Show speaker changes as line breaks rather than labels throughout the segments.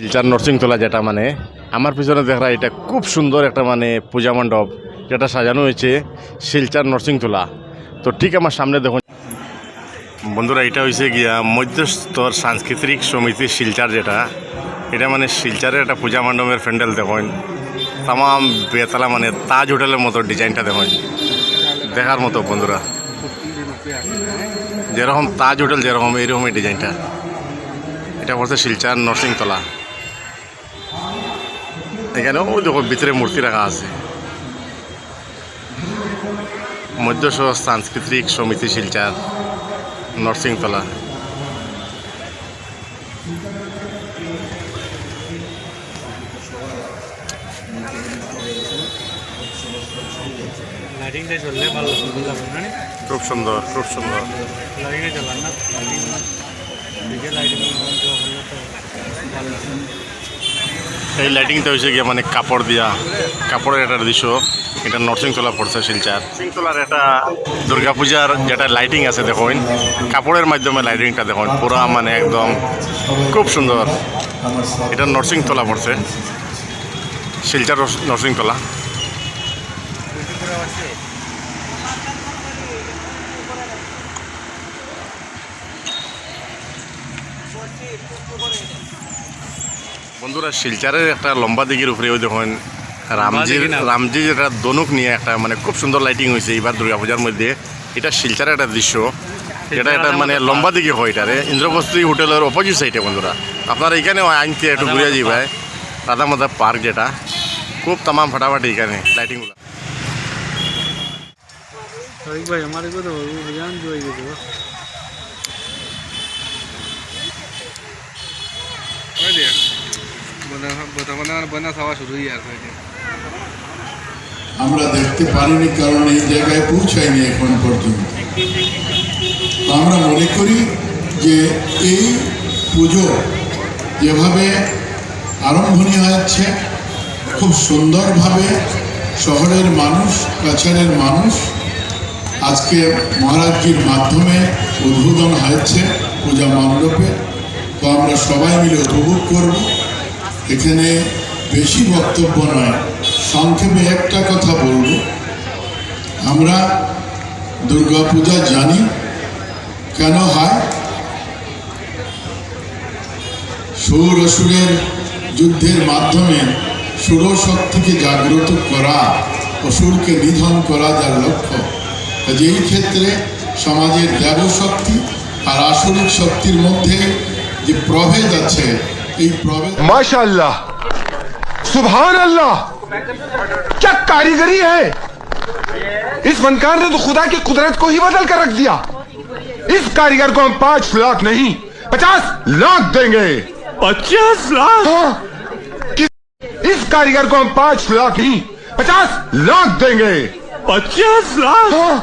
শিলচার নরসিংতলা যেটা মানে আমার পিছনে দেখা এটা খুব সুন্দর একটা মানে পূজা মণ্ডপ যেটা সাজানো হয়েছে শিলচার নরসিংতলা। তো ঠিক আমার সামনে দেখুন। বন্ধুরা, এটা হয়েছে গিয়া মধ্যস্তর সাংস্কৃতিক সমিতি শিলচার যেটা। এটা মানে শিলচারের একটা পূজা মণ্ডপের প্যান্ডেল দেখুন। তামাম বেতলা মানে তাজ হোটেলের মতো ডিজাইনটা দেখুন। দেখার মতো বন্ধুরা। যেরকম তাজ হোটেল, যেরকম এইরকম এই ডিজাইনটা। এটা বলছে শিলচার নরসিংতলা। এখানেও দেখো ভিতরে মূর্তি রাখা আছে। মধ্যস সাংস্কৃতিক সমিতি শিলচার নরসিংতলা খুব সুন্দর খুব সুন্দর।
চলার না লাইটিং দিকে লাইটিং বন্ধ হলে তো ভালো লাগবে
এই লাইটিংটা হয়েছে গিয়ে মানে কাপড় দিয়া, কাপড়ের একটা দৃশ্য। এটা নরসিংতলা পড়ছে শিলচার। সিংতলার একটা দুর্গাপূজার যেটা লাইটিং আছে দেখুন, কাপড়ের মাধ্যমে লাইটিংটা দেখুন, পুরা মানে একদম খুব সুন্দর। এটা নরসিংতলা পড়ছে, শিলচার নরসিংতলা। বন্ধুরা শিলচারের একটা লম্বা দিঘির উপরে ওই দেখুন রামজির রামজির একটা দনুক নিয়ে একটা মানে খুব সুন্দর লাইটিং হয়েছে এইবার দুর্গাপূজার মধ্যে। এটা শিলচারের একটা দৃশ্য। এটা একটা মানে লম্বা দিঘি হয় এটা রে ইন্দ্রবস্তি হোটেলের অপোজিট সাইডে বন্ধুরা। আপনারা এখানে আনতে একটু ঘুরে যাই ভাই রাধা মাধা পার্ক যেটা। খুব তামাম ফাটাফাটি এখানে লাইটিংগুলো
ভাই আমার
আমরা দেখতে পারিনি কারণ এই জায়গায় পৌঁছায়নি এখন পর্যন্ত। আমরা মনে করি যে এই পুজো যেভাবে আরম্ভণীয় হচ্ছে খুব সুন্দরভাবে শহরের মানুষ, কাছাড়ের মানুষ আজকে মহারাজজির মাধ্যমে উদ্বোধন হয়েছে পূজা মণ্ডপে। তো আমরা সবাই মিলে উপভোগ করব। এখানে বেশি বক্তব্য নয়। সংক্ষেপে একটা কথা বলব। আমরা দুর্গাপূজা জানি, কেন হয়? সৌর অসুরের যুদ্ধের মাধ্যমে সুরশক্তিকে জাগ্রত করা অসুরকে নিধন করা যার লক্ষ্য। যেই ক্ষেত্রে সমাজের দেবশক্তি আর আসরিক শক্তির মধ্যে যে প্রভেদ আছে
माशाल्लाह। सुभान अल्लाह क्या कारीगरी है? इस फनकार ने तो खुदा की कुदरत को ही बदल कर रख दिया। इस कारीगर को हम पाँच लाख नहीं पचास लाख देंगे।
पचास लाख?
हाँ, इस कारीगर को हम पाँच लाख नहीं पचास लाख देंगे।
पचास लाख?
हाँ,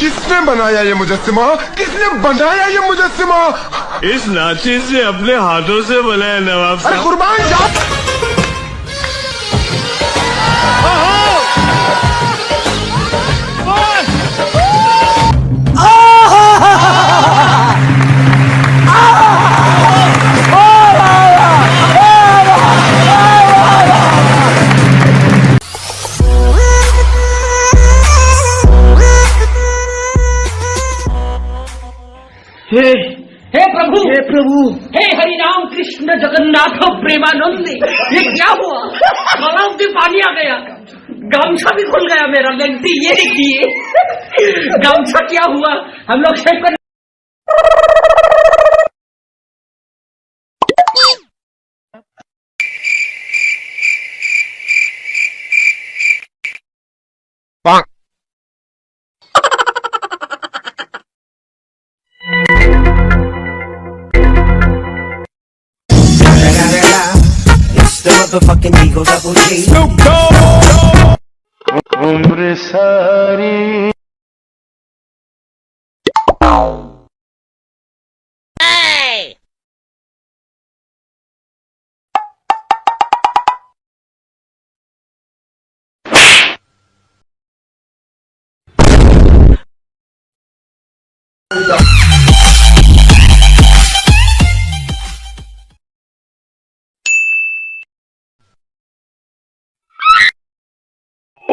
किसने बनाया ये मुजस्मा? किसने बनाया ये मुजस्सिमा
इस नाची से अपने हाथों से बनाए नवाब
अरे कुर्बान जा
Hey! प्रभु। हे हरि राम कृष्ण जगन्नाथ प्रेमानंद, ये क्या हुआ? गलाव से पानी आ गया। गमछा भी खुल गया मेरा गलती ये देखिए। गमछा क्या हुआ? हम लोग शेव कर
The motherfucking Eagles Double G. Snoop Dogg. उम्र सारी Hey!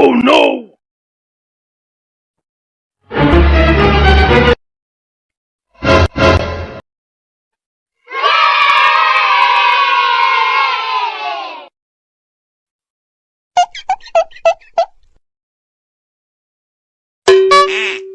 Oh no! Ah!